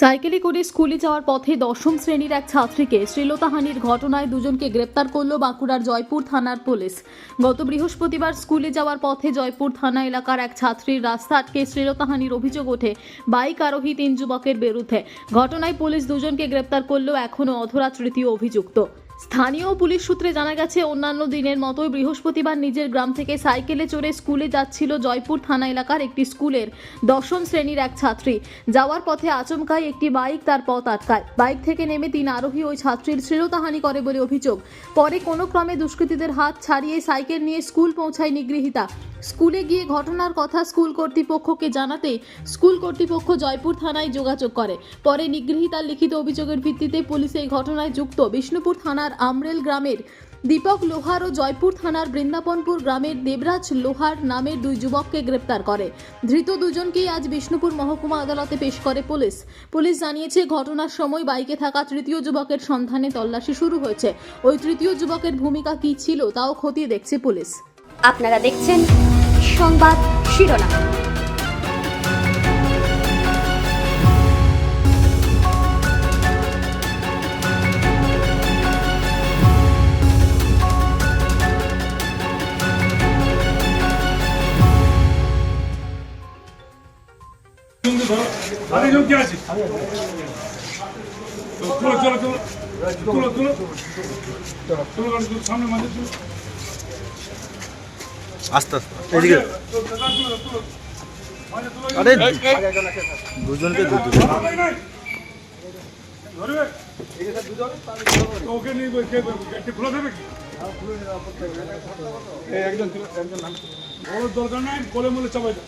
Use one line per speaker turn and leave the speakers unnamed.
সাইকেলে করে স্কুলে যাওয়ার পথে দশম শ্রেণির এক ছাত্রীকে শ্রীলতাহানির ঘটনায় দুজনকে গ্রেপ্তার করল বাঁকুড়ার জয়পুর থানার পুলিশ। গত বৃহস্পতিবার স্কুলে যাওয়ার পথে জয়পুর থানা এলাকার এক ছাত্রীর রাস্তা আটকে শ্লীলতাহানির অভিযোগ ওঠে বাইক আরোহী তিন যুবকের বিরুদ্ধে। ঘটনায় পুলিশ দুজনকে গ্রেপ্তার করলেও এখনও অধরা তৃতীয় অভিযুক্ত। স্থানীয় পুলিশ সূত্রে জানা গেছে, অন্যান্য দিনের মতোই বৃহস্পতিবার নিজের গ্রাম থেকে সাইকেলে চড়ে স্কুলে যাচ্ছিল জয়পুর থানা এলাকার একটি স্কুলের দশম শ্রেণির এক ছাত্রী। যাওয়ার পথে আচমকাই একটি বাইক তার পথ আটকায়। বাইক থেকে নেমে তিন আরোহী ওই ছাত্রীর শ্লীলতাহানি করে বলে অভিযোগ। পরে কোনো ক্রমে দুষ্কৃতীদের হাত ছাড়িয়ে সাইকেল নিয়ে স্কুল পৌঁছায় নিগৃহীতা। স্কুলে গিয়ে ঘটনার কথা স্কুল কর্তৃপক্ষকে জানাতে স্কুল কর্তৃপক্ষ জয়পুর থানায় যোগাযোগ করে। পরে নিগৃহীতার লিখিত অভিযোগের ভিত্তিতে পুলিশ এই ঘটনায় যুক্ত। বিষ্ণুপুর থানার আমরেল গ্রামের দীপক লোহার ও জয়পুর থানার বৃন্দাবনপুর গ্রামের দেবরাজ লোহার নামের দুই যুবককে গ্রেপ্তার করে। ধৃত দুজনকেই আজ বিষ্ণুপুর মহকুমা আদালতে পেশ করে পুলিশ। পুলিশ জানিয়েছে, ঘটনার সময় বাইকে থাকা তৃতীয় যুবকের সন্ধানে তল্লাশি শুরু হয়েছে। ওই তৃতীয় যুবকের ভূমিকা কী ছিল, তাও খতিয়ে দেখছে পুলিশ।
আপনারা দেখছেন সংবাদ শিরোনাম।
আরে লোক আছে। চলো তুলো তুলো। তুলো গাড়ি তুলো। সামনে মাঝে তুলো।
আস্তে আস্তে এদিকে আরে দুজনকে দু দুজন
নাই, নাই। ধরবে? তো ওকে নিয়ে গিয়ে কে করবে? গেটটি খোলা দেবে কি? এই একজন একজন দরকার নাই বলে মলে চাপাই দাও